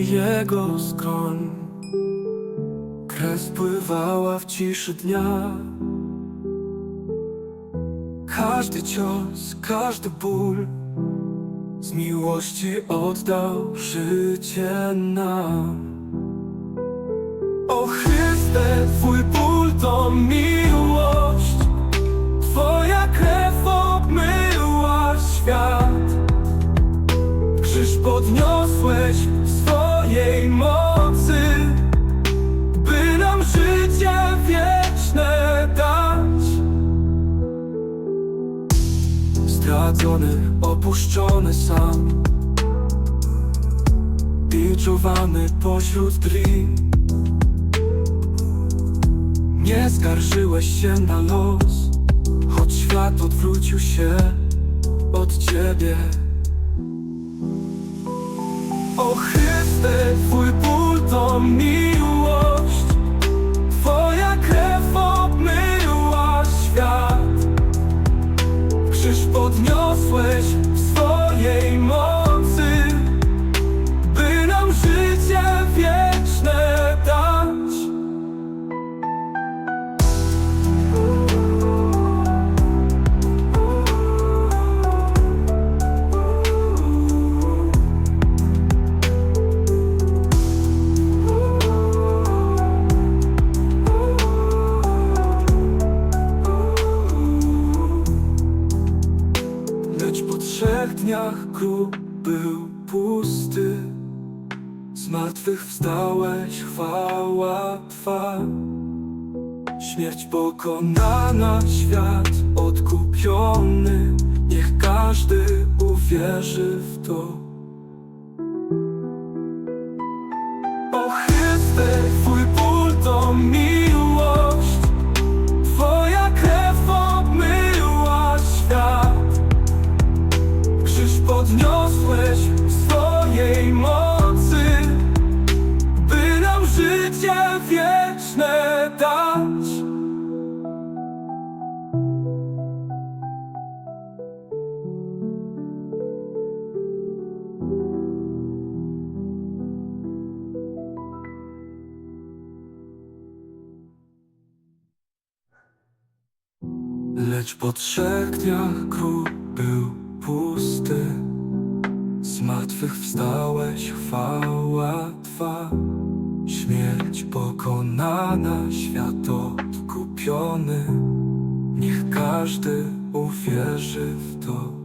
jego skroń Krew spływała w ciszy dnia. Każdy cios, każdy ból Z miłości oddał życie nam. O Chryste, Twój ból to miłość podniosłeś w swojej mocy By nam życie wieczne dać. Zdradzony, opuszczony sam Biczowany pośród drin Nie skarżyłeś się na los Choć świat odwrócił się od ciebie O Chryste, Twój ból to miłość dniach grób był pusty. Z martwych wstałeś, chwała Twa. Śmierć pokonana, świat odkupiony. Niech każdy uwierzy w to Lecz po trzech dniach grób był pusty. Z martwych wstałeś, chwała Twa. Śmierć pokonana, świat odkupiony. Niech każdy uwierzy w to